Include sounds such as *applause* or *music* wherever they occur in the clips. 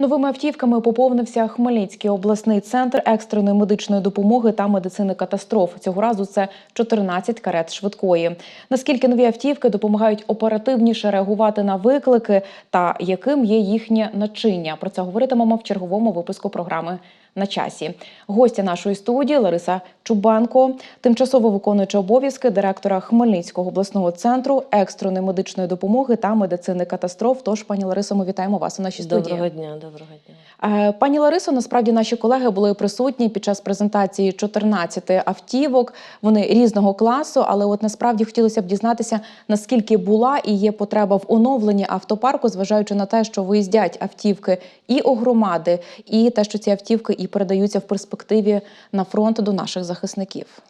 Новими автівками поповнився Хмельницький обласний центр екстреної медичної допомоги та медицини катастроф. Цього разу це 14 карет швидкої. Наскільки нові автівки допомагають оперативніше реагувати на виклики та яким є їхнє начиння? Про це говоритимемо в черговому випуску програми на часі. Гостя нашої студії Лариса Чубанко, тимчасово виконуюча обов'язки директора Хмельницького обласного центру екстреної медичної допомоги та медицини катастроф. Тож, пані Ларисо, ми вітаємо вас у нашій студії. Доброго дня, доброго дня. Е, Пані Ларисо, насправді наші колеги були присутні під час презентації 14 автівок. Вони різного класу, але от насправді хотілося б дізнатися, наскільки була і є потреба в оновленні автопарку, зважаючи на те, що виїздять автівки і у громади, і те, що ці автівки і передаються в перспективі на фронт до наших захисників.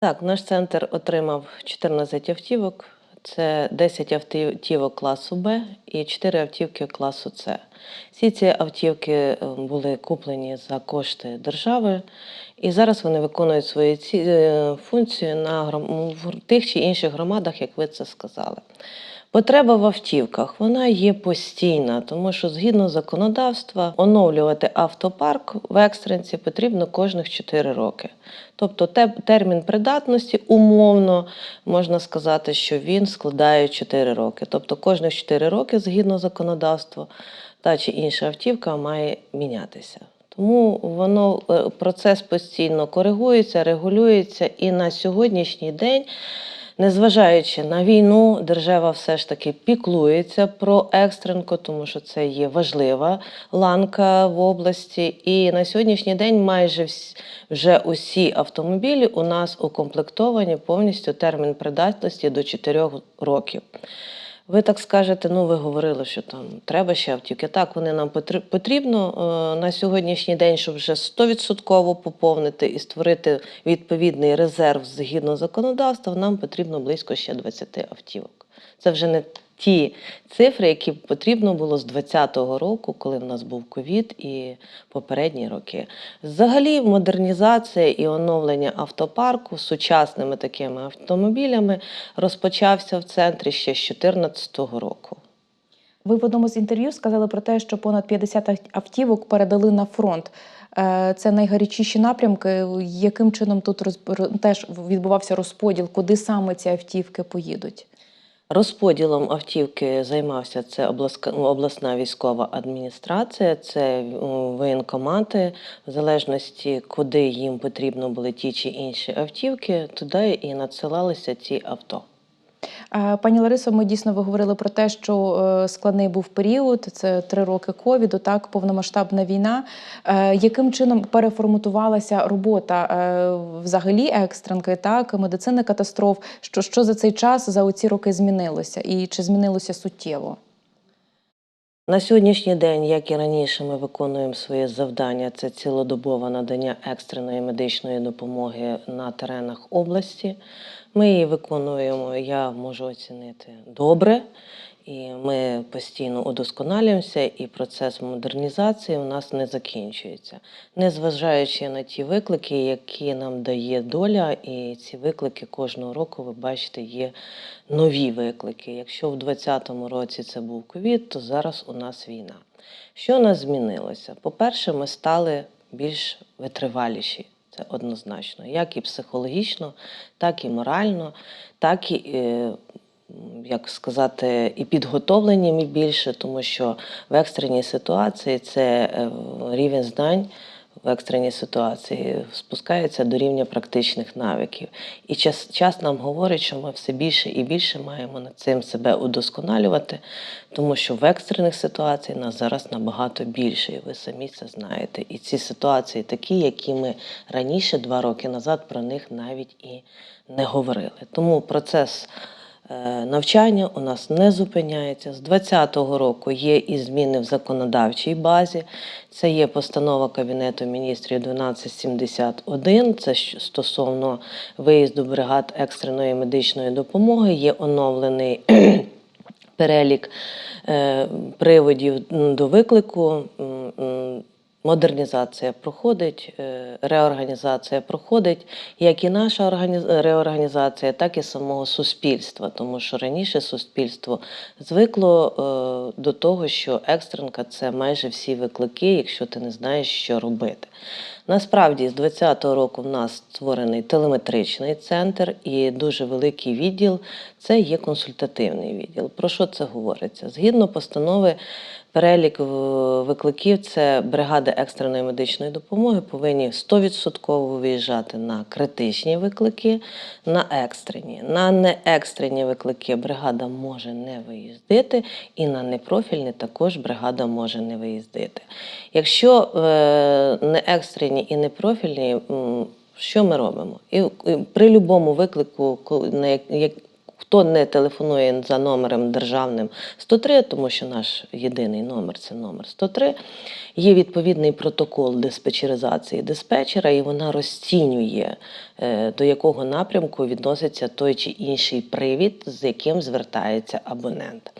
Так, наш центр отримав 14 автівок. Це 10 автівок класу Б і 4 автівки класу С. Всі ці автівки е, були куплені за кошти держави, і зараз вони виконують свої ці е, на гром- в тих чи інших громадах, як ви це сказали. Потреба в автівках вона є постійна, тому що згідно законодавства оновлювати автопарк в екстренці потрібно кожних 4 роки. Тобто термін придатності умовно можна сказати, що він складає 4 роки. Тобто кожних 4 роки, згідно законодавства, та чи інша автівка має мінятися. Тому воно е, процес постійно коригується, регулюється, і на сьогоднішній день. Незважаючи на війну, держава все ж таки піклується про екстренко, тому що це є важлива ланка в області. І на сьогоднішній день майже вже усі автомобілі у нас укомплектовані повністю термін придатності до 4 років. Ви так скажете, ну ви говорили, що там треба ще автівки. Так, вони нам потр- потрібно е, на сьогоднішній день, щоб вже 100% поповнити і створити відповідний резерв згідно законодавства, нам потрібно близько ще 20 автівок. Це вже не ті цифри, які потрібно було з 2020 року, коли в нас був ковід і попередні роки. Взагалі, модернізація і оновлення автопарку сучасними такими автомобілями розпочався в центрі ще з 2014 року. Ви в одному з інтерв'ю сказали про те, що понад 50 автівок передали на фронт. Е, Це найгарячіші напрямки. Яким чином тут теж відбувався розподіл, куди саме ці автівки поїдуть? Розподілом автівки займався це ну, обласна військова адміністрація, це воєнкомати, в залежності, куди їм потрібно були ті чи інші автівки, туди і надсилалися ці авто. Е, Пані Ларисо, ми дійсно ви говорили про те, що е, складний був період. Це три роки ковіду, так повномасштабна війна. Е, Яким чином переформатувалася робота взагалі екстренки, так медицини катастроф? Що, що за цей час за оці роки змінилося, і чи змінилося суттєво? На сьогоднішній день, як і раніше, ми виконуємо своє завдання. Це цілодобове надання екстреної медичної допомоги на теренах області. Ми її виконуємо, я можу оцінити добре, і ми постійно удосконалюємося, і процес модернізації у нас не закінчується. Незважаючи на ті виклики, які нам дає доля, і ці виклики кожного року, ви бачите, є нові виклики. Якщо в 2020 році це був ковід, то зараз у нас війна. Що у нас змінилося? По-перше, ми стали більш витриваліші. Це однозначно, як і психологічно, так і морально, так і, е, як сказати, і підготовлені ми більше, тому що в екстреній ситуації це е, рівень знань в екстреній ситуації спускається до рівня практичних навиків. І час, час нам говорить, що ми все більше і більше маємо над цим себе удосконалювати, тому що в екстрених ситуаціях нас зараз набагато більше, і ви самі це знаєте. І ці ситуації такі, які ми раніше, два роки назад, про них навіть і не говорили. Тому процес. Е, Навчання у нас не зупиняється. З 2020 року є і зміни в законодавчій базі. Це є постанова Кабінету міністрів 1271. Це стосовно виїзду бригад екстреної медичної допомоги. Є оновлений *clears throat* перелік е, приводів до виклику. Модернізація проходить, е, реорганізація проходить, як і наша органі- реорганізація, так і самого суспільства. Тому що раніше суспільство звикло е, до того, що екстренка це майже всі виклики, якщо ти не знаєш, що робити. Насправді, з 2020 року в нас створений телеметричний центр і дуже великий відділ це є консультативний відділ. Про що це говориться? Згідно постанови, перелік е, викликів це бригади екстреної медичної допомоги повинні 100% виїжджати на критичні виклики, на екстрені. На неекстрені виклики бригада може не виїздити, і на непрофільні також бригада може не виїздити. Якщо е, не екстрені і непрофільні, що ми робимо? І, при будь-якому виклику, хто не телефонує за номером державним 103, тому що наш єдиний номер це номер 103, є відповідний протокол диспетчеризації диспетчера, і вона розцінює, е, до якого напрямку відноситься той чи інший привід, з яким звертається абонент.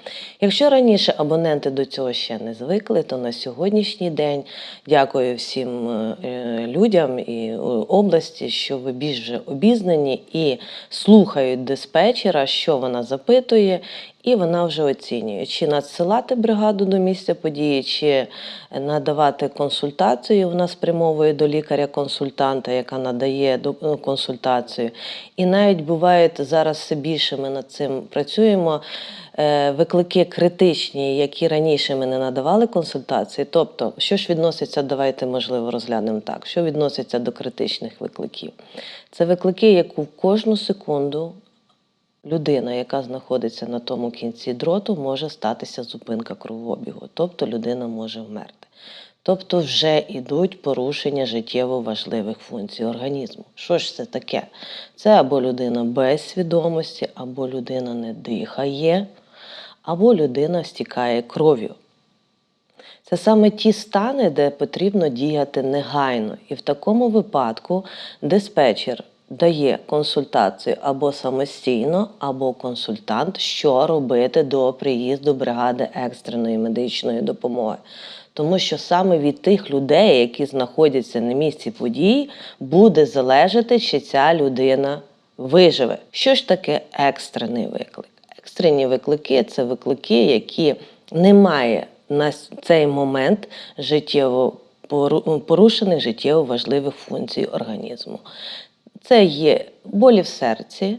Якщо раніше абоненти до цього ще не звикли, то на сьогоднішній день дякую всім е, людям і е, області, що ви більш вже обізнані і слухають диспетчера, що вона запитує, і вона вже оцінює, чи надсилати бригаду до місця події, чи надавати консультацію. Вона спрямовує до лікаря-консультанта, яка надає ну, консультацію. І навіть буває зараз все більше ми над цим працюємо. е, Виклики критичні, які раніше ми не надавали консультації. Тобто, що ж відноситься, давайте можливо розглянемо так. Що відноситься до критичних викликів? Це виклики, яку в кожну секунду людина, яка знаходиться на тому кінці дроту, може статися зупинка кровообігу, тобто людина може вмерти. Тобто вже йдуть порушення життєво важливих функцій організму. Що ж це таке? Це або людина без свідомості, або людина не дихає, або людина стікає кров'ю. Це саме ті стани, де потрібно діяти негайно. І в такому випадку диспетчер дає консультацію або самостійно, або консультант, що робити до приїзду бригади екстреної медичної допомоги. Тому що саме від тих людей, які знаходяться на місці подій, буде залежати, чи ця людина виживе. Що ж таке екстрений виклик? Екстрені виклики це виклики, які немає на цей момент життєво порушених життєво важливих функцій організму. Це є болі в серці,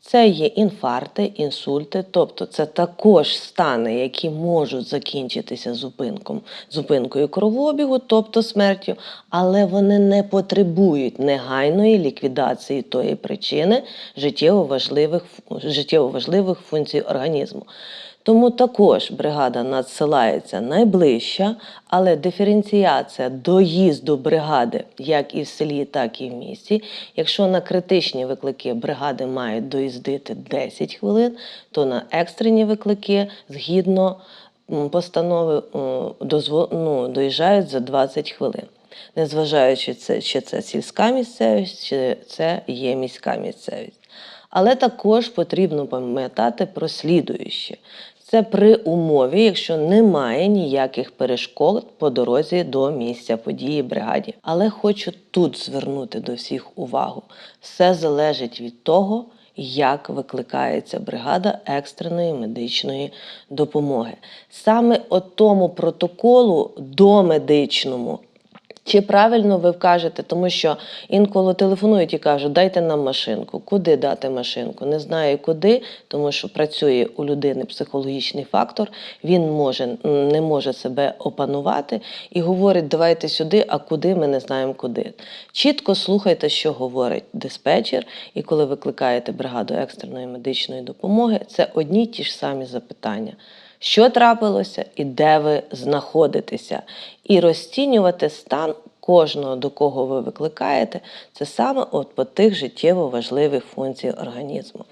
це є інфаркти, інсульти, тобто це також стани, які можуть закінчитися зупинком, зупинкою кровообігу, тобто смертю, але вони не потребують негайної ліквідації тої причини життєво важливих, життєво важливих функцій організму. Тому також бригада надсилається найближча, але диференціація доїзду бригади як і в селі, так і в місті. Якщо на критичні виклики бригади мають доїздити 10 хвилин, то на екстрені виклики згідно постанови ну, доїжджають за 20 хвилин. Незважаючи це, чи це сільська місцевість, чи це є міська місцевість. Але також потрібно пам'ятати про слідуюче. Це при умові, якщо немає ніяких перешкод по дорозі до місця події бригаді. Але хочу тут звернути до всіх увагу. Все залежить від того, як викликається бригада екстреної медичної допомоги. Саме от тому протоколу домедичному чи правильно ви вкажете, тому що інколи телефонують і кажуть, дайте нам машинку. Куди дати машинку? Не знаю куди, тому що працює у людини психологічний фактор, він може, не може себе опанувати і говорить, давайте сюди, а куди ми не знаємо куди. Чітко слухайте, що говорить диспетчер, і коли викликаєте бригаду екстреної медичної допомоги, це одні й ті ж самі запитання що трапилося і де ви знаходитеся, і розцінювати стан кожного, до кого ви викликаєте, це саме от по тих життєво важливих функцій організму.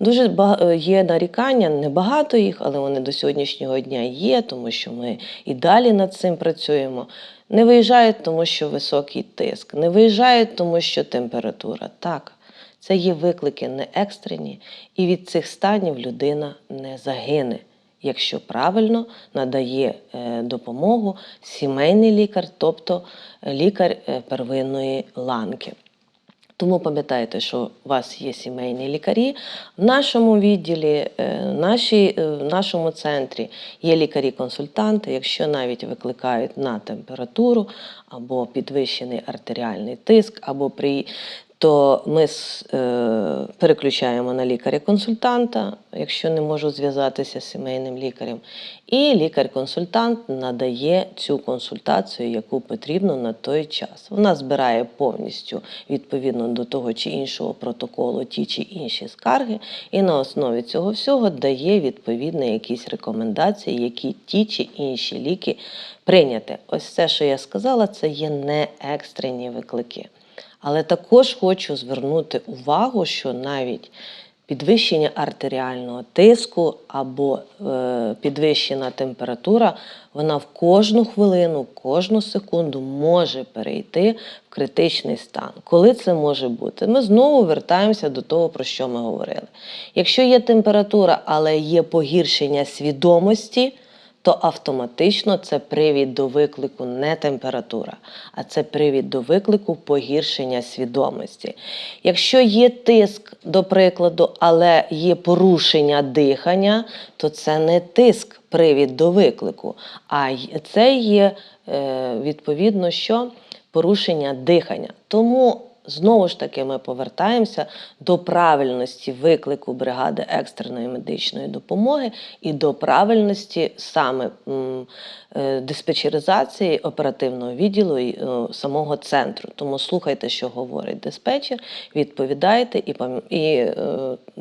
Дуже е, є нарікання, небагато їх, але вони до сьогоднішнього дня є, тому що ми і далі над цим працюємо. Не виїжджають, тому що високий тиск, не виїжджають, тому що температура. Так, це є виклики не екстрені, і від цих станів людина не загине. Якщо правильно надає е, допомогу сімейний лікар, тобто лікар е, первинної ланки. Тому пам'ятайте, що у вас є сімейні лікарі. В нашому відділі, е, в нашому центрі є лікарі-консультанти. Якщо навіть викликають на температуру або підвищений артеріальний тиск, або при то ми е, переключаємо на лікаря-консультанта, якщо не можу зв'язатися з сімейним лікарем. І лікар-консультант надає цю консультацію, яку потрібно на той час. Вона збирає повністю відповідно до того чи іншого протоколу ті чи інші скарги, і на основі цього всього дає відповідні якісь рекомендації, які ті чи інші ліки прийняти. Ось це, що я сказала, це є не екстрені виклики. Але також хочу звернути увагу, що навіть підвищення артеріального тиску або е, підвищена температура, вона в кожну хвилину, кожну секунду може перейти в критичний стан. Коли це може бути? Ми знову вертаємося до того, про що ми говорили. Якщо є температура, але є погіршення свідомості, то автоматично це привід до виклику не температура, а це привід до виклику погіршення свідомості. Якщо є тиск, до прикладу, але є порушення дихання, то це не тиск привід до виклику, а це є е, відповідно що порушення дихання. Тому Знову ж таки, ми повертаємося до правильності виклику бригади екстреної медичної допомоги і до правильності саме диспетчеризації оперативного відділу і е, самого центру. Тому слухайте, що говорить диспетчер, відповідайте, і, і е,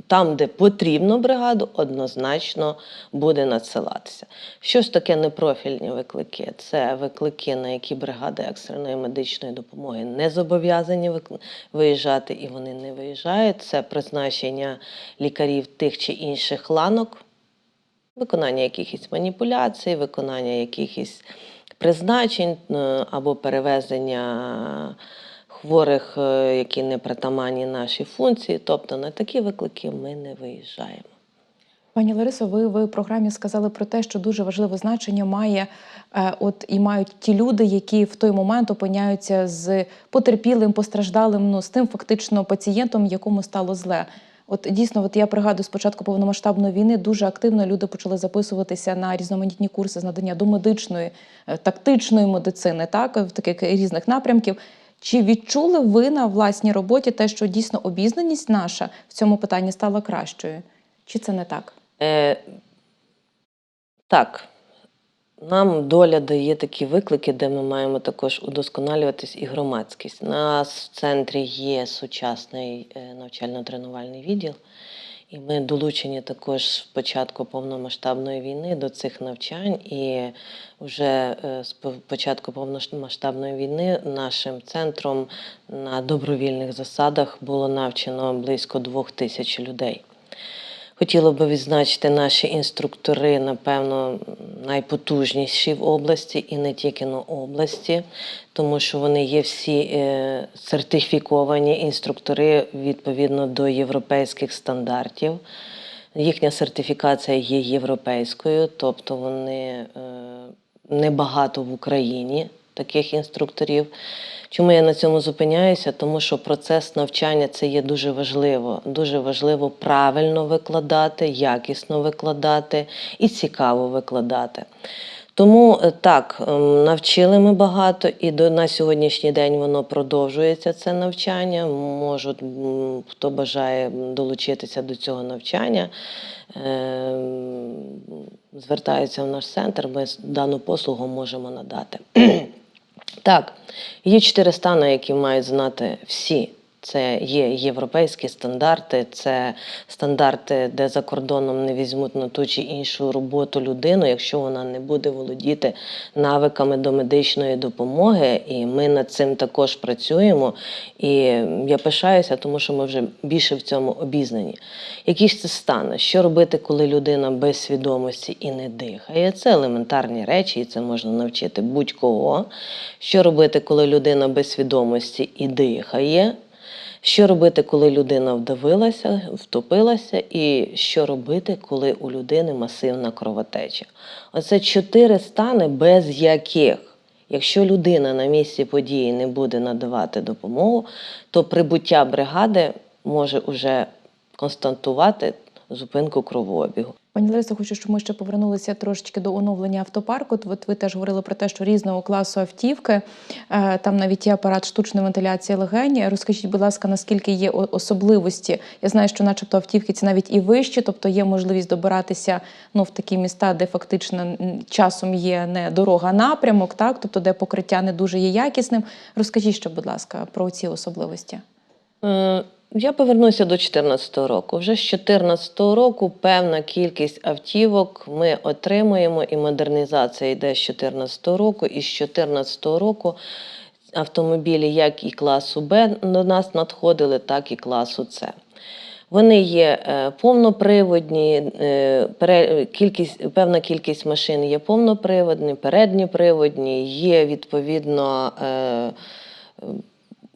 там, де потрібно бригаду, однозначно буде надсилатися. Що ж таке непрофільні виклики? Це виклики, на які бригади екстреної медичної допомоги не зобов'язані виїжджати, і вони не виїжджають. Це призначення лікарів тих чи інших ланок, виконання якихось маніпуляцій, виконання якихось призначень е, або перевезення хворих, е, які не притаманні нашій функції. Тобто на такі виклики ми не виїжджаємо. Пані Ларисо, ви в програмі сказали про те, що дуже важливе значення має е, от і мають ті люди, які в той момент опиняються з потерпілим, постраждалим, ну з тим фактично пацієнтом, якому стало зле. От дійсно, от я пригадую, з початку повномасштабної війни дуже активно люди почали записуватися на різноманітні курси з надання домедичної, е, тактичної медицини, так в таких різних напрямків. Чи відчули ви на власній роботі те, що дійсно обізнаність наша в цьому питанні стала кращою? Чи це не так? Е, так, нам доля дає такі виклики, де ми маємо також удосконалюватись і громадськість. У нас в центрі є сучасний е, навчально-тренувальний відділ, і ми долучені також з початку повномасштабної війни до цих навчань. І вже е, з початку повномасштабної війни нашим центром на добровільних засадах було навчено близько двох тисяч людей. Хотіла би відзначити наші інструктори, напевно, найпотужніші в області і не тільки на області, тому що вони є всі е, сертифіковані інструктори відповідно до європейських стандартів. Їхня сертифікація є європейською, тобто вони е, небагато в Україні таких інструкторів. Чому я на цьому зупиняюся? Тому що процес навчання це є дуже важливо. Дуже важливо правильно викладати, якісно викладати і цікаво викладати. Тому е, так, ем, навчили ми багато, і до на сьогоднішній день воно продовжується це навчання. Можуть, хто бажає долучитися до цього навчання, ем, звертаються в наш центр, ми дану послугу можемо надати. *clears throat* Так, є чотири стани, які мають знати всі. Це є європейські стандарти, це стандарти, де за кордоном не візьмуть на ту чи іншу роботу людину, якщо вона не буде володіти навиками до медичної допомоги. І ми над цим також працюємо. І я пишаюся, тому що ми вже більше в цьому обізнані. Які ж це стани? Що робити, коли людина без свідомості і не дихає? Це елементарні речі, і це можна навчити будь-кого. Що робити, коли людина без свідомості і дихає? Що робити, коли людина вдавилася, втопилася, і що робити, коли у людини масивна кровотеча? Оце чотири стани, без яких, якщо людина на місці події не буде надавати допомогу, то прибуття бригади може уже констатувати зупинку кровообігу. Пані Ларисо, хочу, щоб ми ще повернулися трошечки до оновлення автопарку. От ви теж говорили про те, що різного класу автівки, е, там навіть є апарат штучної вентиляції легень. Розкажіть, будь ласка, наскільки є особливості? Я знаю, що, начебто, автівки ці навіть і вищі, тобто є можливість добиратися ну, в такі міста, де фактично часом є не дорога, а напрямок, так, тобто де покриття не дуже є якісним. Розкажіть ще, будь ласка, про ці особливості. Е, Я повернуся до 2014 року. Вже з 2014 року певна кількість автівок ми отримуємо, і модернізація йде з 2014 року. І з 2014 року автомобілі, як і класу Б, до нас надходили, так і класу С. Вони є е, повноприводні, е, кількість, певна кількість машин є повноприводні, передньоприводні, є відповідно.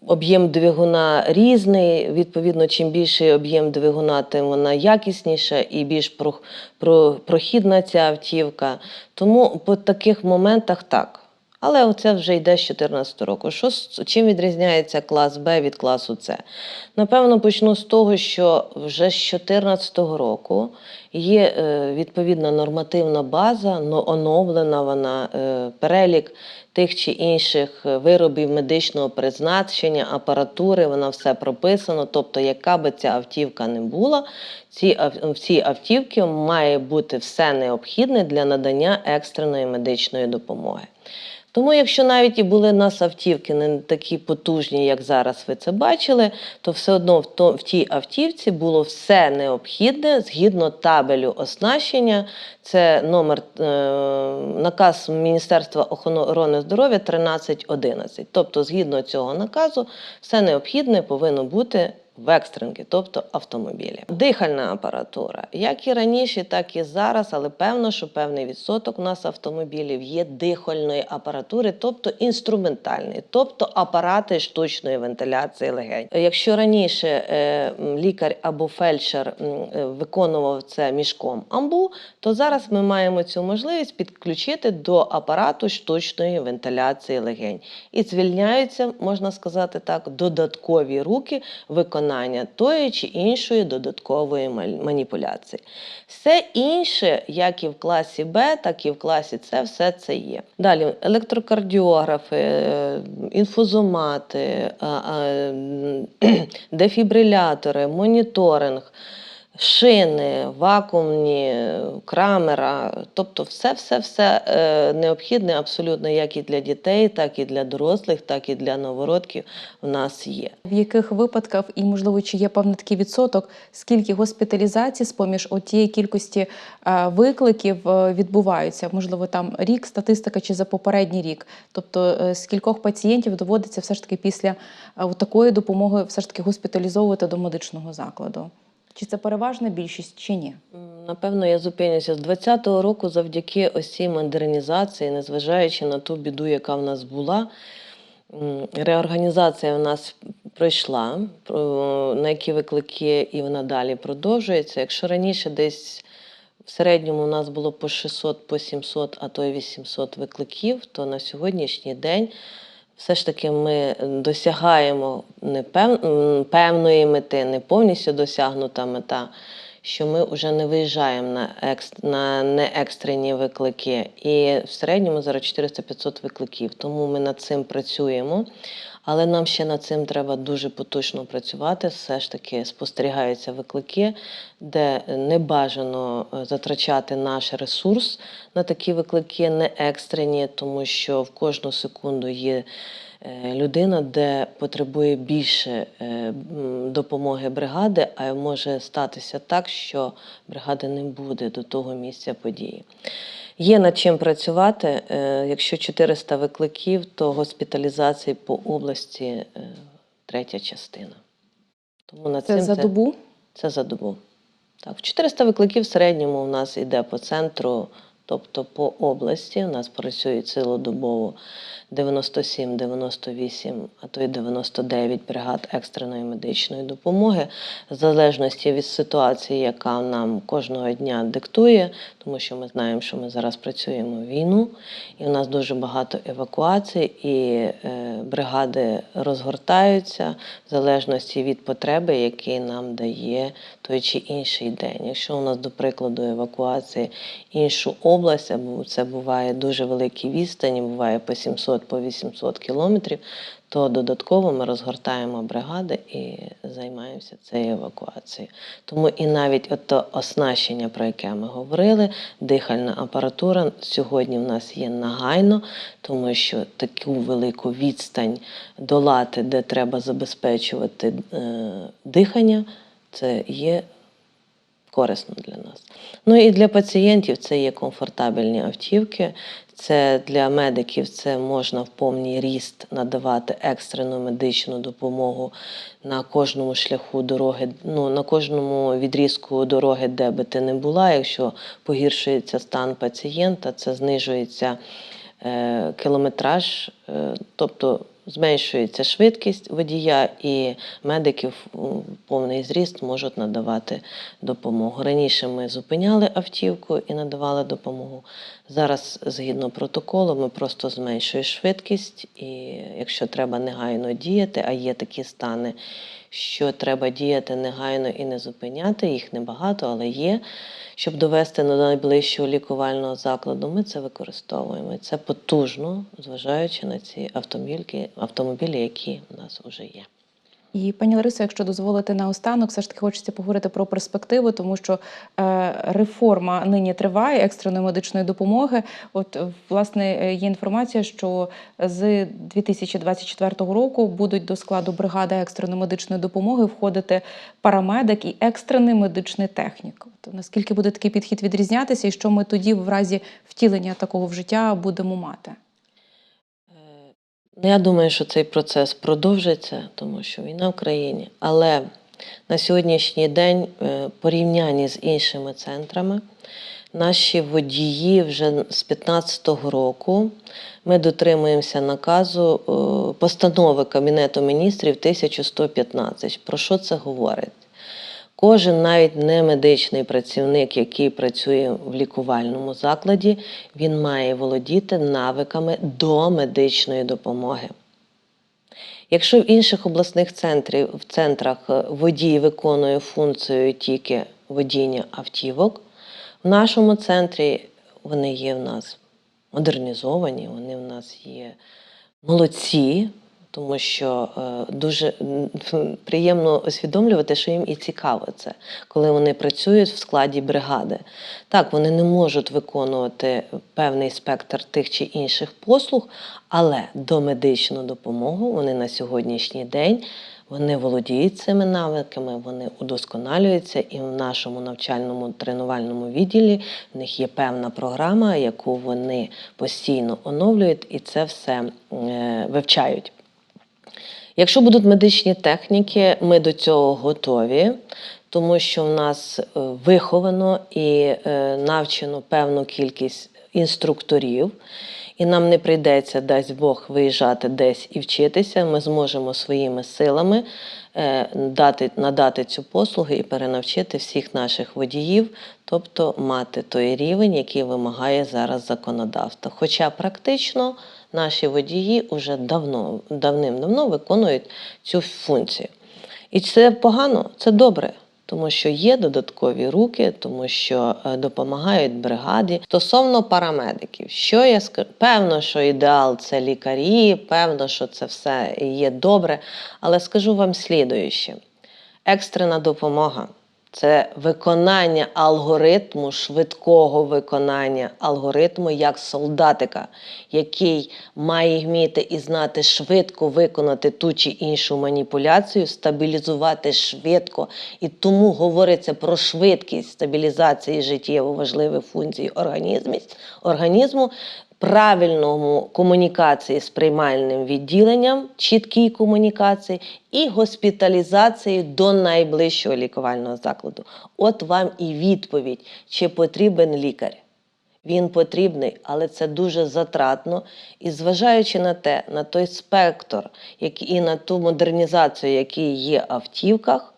Об'єм двигуна різний. Відповідно, чим більший об'єм двигуна, тим вона якісніша і більш про, про, прохідна ця автівка. Тому по таких моментах так. Але оце вже йде з 2014 року. Що, чим відрізняється клас Б від класу С? Напевно, почну з того, що вже з 2014 року є е, відповідна нормативна база, но оновлена вона, е, перелік тих чи інших е, виробів медичного призначення, апаратури, вона все прописано. Тобто, яка би ця автівка не була, ці, в цій автівці має бути все необхідне для надання екстреної медичної допомоги. Тому, якщо навіть і були нас автівки не такі потужні, як зараз ви це бачили, то все одно в, то, в тій автівці було все необхідне згідно табелю оснащення. Це номер е, наказ Міністерства охорони здоров'я 1311. Тобто, згідно цього наказу, все необхідне повинно бути в екстренки, тобто автомобілі. Дихальна апаратура, як і раніше, так і зараз, але певно, що певний відсоток у нас автомобілів є дихальної апаратури, тобто інструментальної, тобто апарати штучної вентиляції легень. Якщо раніше е, лікар або фельдшер е, виконував це мішком амбу, то зараз ми маємо цю можливість підключити до апарату штучної вентиляції легень. І звільняються, можна сказати так, додаткові руки виконання тої чи іншої додаткової маніпуляції. Все інше, як і в класі Б, так і в класі С, все це є. Далі електрокардіографи, е, інфузомати, *clears throat* дефібрилятори, моніторинг. Шини, вакуумні, крамера, тобто все, все, все е, необхідне абсолютно як і для дітей, так і для дорослих, так і для новородків в нас є. В яких випадках, і можливо, чи є певний такий відсоток, скільки госпіталізацій з поміж тієї кількості е, викликів е, відбуваються? Можливо, там рік статистика чи за попередній рік. Тобто, скількох пацієнтів доводиться все ж таки після такої допомоги все ж таки госпіталізовувати до медичного закладу? Чи це переважна більшість, чи ні? Напевно, я зупинюся з 20-го року завдяки ось цій модернізації, незважаючи на ту біду, яка в нас була. Реорганізація в нас пройшла, на які виклики і вона далі продовжується. Якщо раніше десь в середньому у нас було по 600, по 700, а то й 800 викликів, то на сьогоднішній день все ж таки ми досягаємо не пев- певної мети, не повністю досягнута мета, що ми вже не виїжджаємо на, екс, на неекстрені виклики. І в середньому зараз 400-500 викликів. Тому ми над цим працюємо. Але нам ще над цим треба дуже поточно працювати. Все ж таки спостерігаються виклики, де не бажано е, затрачати наш ресурс на такі виклики не екстрені, тому що в кожну секунду є людина, де потребує більше е, допомоги бригади, а може статися так, що бригади не буде до того місця події. Є над чим працювати. Е, Якщо 400 викликів, то госпіталізації по області е, третя частина. Тому над Це цим за добу? це за добу. Так, 400 викликів в середньому у нас йде по центру Тобто по області у нас працюють цілодобово 97, 98, а то й 99 бригад екстреної медичної допомоги, в залежності від ситуації, яка нам кожного дня диктує, тому що ми знаємо, що ми зараз працюємо війну, і у нас дуже багато евакуацій, і е, бригади розгортаються в залежності від потреби, які нам дає той чи інший день. Якщо у нас, до прикладу, евакуації іншу область, або це буває дуже великі відстані, буває по 700 по 800 кілометрів, то додатково ми розгортаємо бригади і займаємося цією евакуацією. Тому і навіть ото оснащення, про яке ми говорили, дихальна апаратура сьогодні в нас є нагайно, тому що таку велику відстань долати, де треба забезпечувати е, дихання, це є корисно для нас. Ну і для пацієнтів це є комфортабельні автівки. Це для медиків це можна в повний ріст надавати екстрену медичну допомогу на кожному шляху дороги, ну на кожному відрізку дороги, де би ти не була. Якщо погіршується стан пацієнта, це знижується е, кілометраж, е, тобто зменшується швидкість водія, і медики в в повний зріст можуть надавати допомогу. Раніше ми зупиняли автівку і надавали допомогу. Зараз, згідно протоколу, ми просто зменшуємо швидкість, і якщо треба негайно діяти, а є такі стани, що треба діяти негайно і не зупиняти, їх небагато, але є. Щоб довести до найближчого лікувального закладу, ми це використовуємо. Це потужно, зважаючи на ці автомобільки, автомобілі, які в нас вже є. І пані Ларисо, якщо дозволите наостанок, все ж таки хочеться поговорити про перспективу, тому що е, реформа нині триває екстреної медичної допомоги. От власне е, є інформація, що з 2024 року будуть до складу бригади екстреної медичної допомоги входити парамедик і екстрений медичний технік. От наскільки буде такий підхід відрізнятися, і що ми тоді, в разі втілення такого в життя, будемо мати? Ну, Я думаю, що цей процес продовжиться, тому що війна в країні. Але на сьогоднішній день, е, порівнянні з іншими центрами, наші водії вже з 2015 року ми дотримуємося наказу е, постанови Кабінету міністрів 1115. Про що це говорить? Кожен навіть не медичний працівник, який працює в лікувальному закладі, він має володіти навиками до медичної допомоги. Якщо в інших обласних центрів, в центрах е, водій виконує функцію тільки водіння автівок, в нашому центрі вони є в нас модернізовані, вони в нас є молодці, тому що е, дуже приємно усвідомлювати, що їм і цікаво це, коли вони працюють в складі бригади. Так, вони не можуть виконувати певний спектр тих чи інших послуг, але до медичну допомогу вони на сьогоднішній день вони володіють цими навиками, вони удосконалюються, і в нашому навчальному тренувальному відділі в них є певна програма, яку вони постійно оновлюють і це все е, вивчають. Якщо будуть медичні техніки, ми до цього готові, тому що в нас е, виховано і е, навчено певну кількість інструкторів, і нам не прийдеться, дасть Бог, виїжджати десь і вчитися. Ми зможемо своїми силами е, дати, надати цю послугу і перенавчити всіх наших водіїв, тобто мати той рівень, який вимагає зараз законодавство. Хоча практично наші водії вже давно, давним-давно виконують цю функцію. І це погано, це добре, тому що є додаткові руки, тому що е, допомагають бригаді. Стосовно парамедиків, що я скажу? Певно, що ідеал це лікарі, певно, що це все є добре, але скажу вам слідуюче: екстрена допомога. Це виконання алгоритму, швидкого виконання алгоритму як солдатика, який має вміти і знати швидко виконати ту чи іншу маніпуляцію, стабілізувати швидко. І тому говориться про швидкість стабілізації життєво важливих функцій організму, правильному комунікації з приймальним відділенням, чіткій комунікації і госпіталізації до найближчого лікувального закладу. От вам і відповідь, чи потрібен лікар. Він потрібний, але це дуже затратно. І зважаючи на те, на той спектр, і на ту модернізацію, який є в автівках,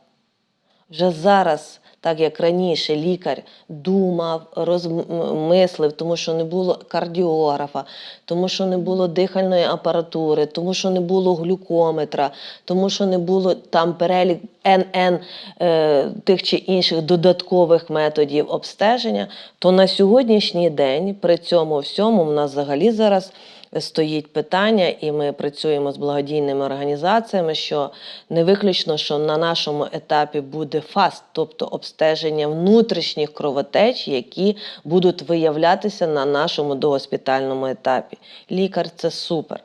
вже зараз, так як раніше, лікар думав, розмислив, тому що не було кардіографа, тому що не було дихальної апаратури, тому що не було глюкометра, тому що не було там перелік НН е, тих чи інших додаткових методів обстеження, то на сьогоднішній день при цьому всьому в нас взагалі зараз стоїть питання, і ми працюємо з благодійними організаціями, що не виключно, що на нашому етапі буде фаст, тобто обстеження внутрішніх кровотеч, які будуть виявлятися на нашому догоспітальному етапі. Лікар це супер.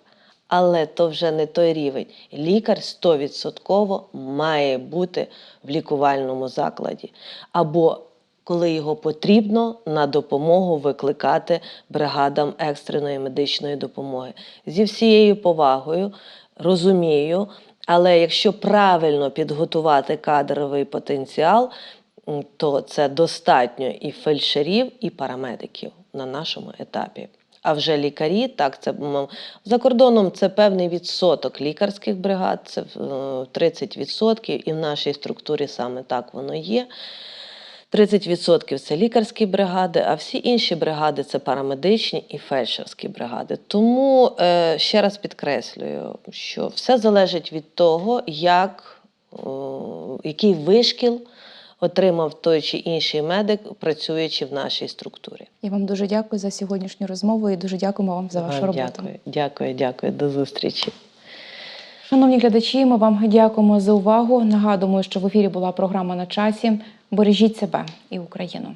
Але то вже не той рівень. Лікар 100% має бути в лікувальному закладі. Або коли його потрібно, на допомогу викликати бригадам екстреної медичної допомоги. Зі всією повагою розумію, але якщо правильно підготувати кадровий потенціал, то це достатньо і фельдшерів, і парамедиків на нашому етапі. А вже лікарі, так, це за кордоном це певний відсоток лікарських бригад, це е, 30%, і в нашій структурі саме так воно є. 30% це лікарські бригади, а всі інші бригади це парамедичні і фельдшерські бригади. Тому е, ще раз підкреслюю, що все залежить від того, як, який вишкіл отримав той чи інший медик, працюючи в нашій структурі. Я вам дуже дякую за сьогоднішню розмову і дуже дякуємо вам за вашу Вам роботу. Дякую, дякую, дякую. До зустрічі. Шановні глядачі, ми вам дякуємо за увагу. Нагадуємо, що в ефірі була програма на часі. Бережіть себе і Україну.